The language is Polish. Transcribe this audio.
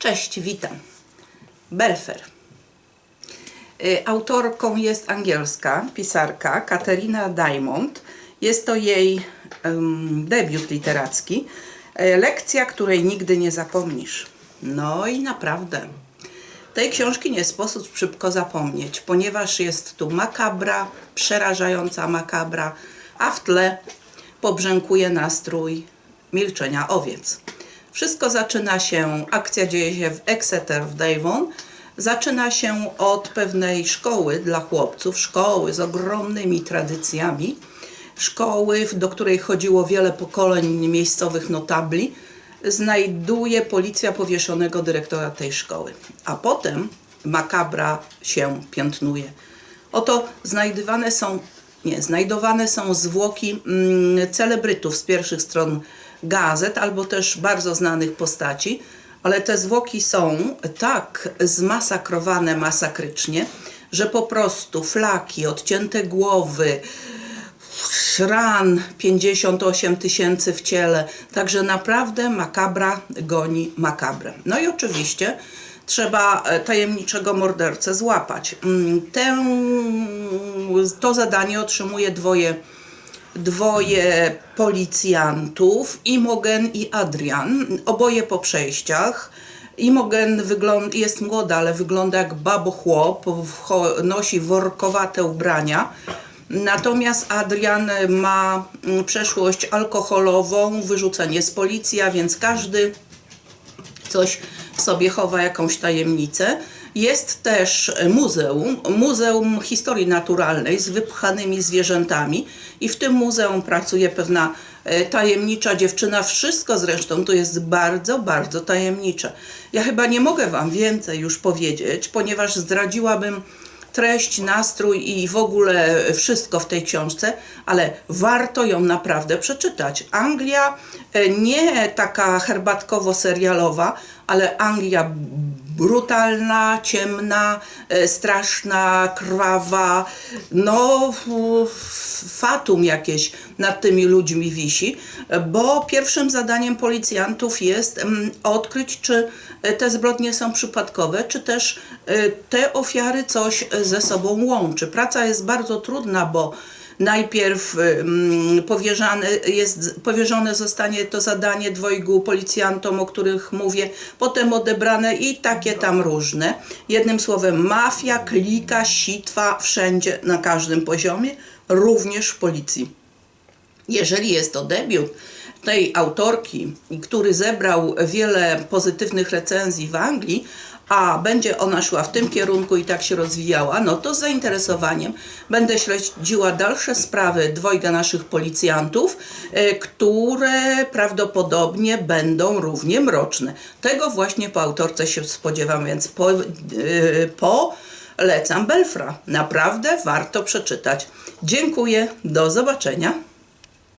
Cześć, witam. Belfer. Y, Autorką jest angielska pisarka Katerina Diamond. Jest to jej em, debiut literacki. E, Lekcja, której nigdy nie zapomnisz. No i naprawdę. Tej książki nie sposób szybko zapomnieć, ponieważ jest tu makabra, przerażająca makabra, a w tle pobrzękuje nastrój milczenia owiec. Wszystko zaczyna się, akcja dzieje się w Exeter w Devon. Zaczyna się od pewnej szkoły dla chłopców, szkoły z ogromnymi tradycjami, szkoły, do której chodziło wiele pokoleń miejscowych notabli. Znajduje policja powieszonego dyrektora tej szkoły. A potem makabra się piętnuje. Oto znajdywane są, nie, znajdowane są zwłoki mm, celebrytów z pierwszych stron gazet albo też bardzo znanych postaci, ale te zwłoki są tak zmasakrowane masakrycznie, że po prostu flaki, odcięte głowy, ran 58 tysięcy w ciele, także naprawdę makabra goni makabrę. No i oczywiście trzeba e, tajemniczego mordercę złapać. Mm, to zadanie otrzymuje dwoje, dwoje policjantów, Imogen i Adrian, oboje po przejściach. Imogen wygląda, jest młoda, ale wygląda jak babochłop, nosi workowate ubrania. Natomiast Adrian ma mm, przeszłość alkoholową, wyrzucenie z policji, a więc każdy coś w sobie chowa, jakąś tajemnicę. Jest też muzeum, Muzeum Historii Naturalnej z wypchanymi zwierzętami i w tym muzeum pracuje pewna e, tajemnicza dziewczyna. Wszystko zresztą to jest bardzo, bardzo tajemnicze. Ja chyba nie mogę Wam więcej już powiedzieć, ponieważ zdradziłabym treść, nastrój i w ogóle wszystko w tej książce, ale warto ją naprawdę przeczytać. Anglia e, nie taka herbatkowo-serialowa, ale Anglia brutalna, ciemna, e, straszna, krwawa, no fatum jakieś nad tymi ludźmi wisi, bo pierwszym zadaniem policjantów jest mm, odkryć, czy e, te zbrodnie są przypadkowe, czy też e, te ofiary coś ze sobą łączy. Praca jest bardzo trudna, bo Najpierw ym, powierzane, jest, powierzone zostanie to zadanie dwojgu policjantom, o których mówię, potem odebrane i takie tam różne. Jednym słowem, mafia, klika, sitwa wszędzie, na każdym poziomie, również w policji. Jeżeli jest to debiut tej autorki, który zebrał wiele pozytywnych recenzji w Anglii, a będzie ona szła w tym kierunku i tak się rozwijała, no to z zainteresowaniem będę śledziła dalsze sprawy dwojga naszych policjantów, e, które prawdopodobnie będą równie mroczne. Tego właśnie po autorce się spodziewam, więc po, e, polecam Belfra. Naprawdę warto przeczytać. Dziękuję, do zobaczenia.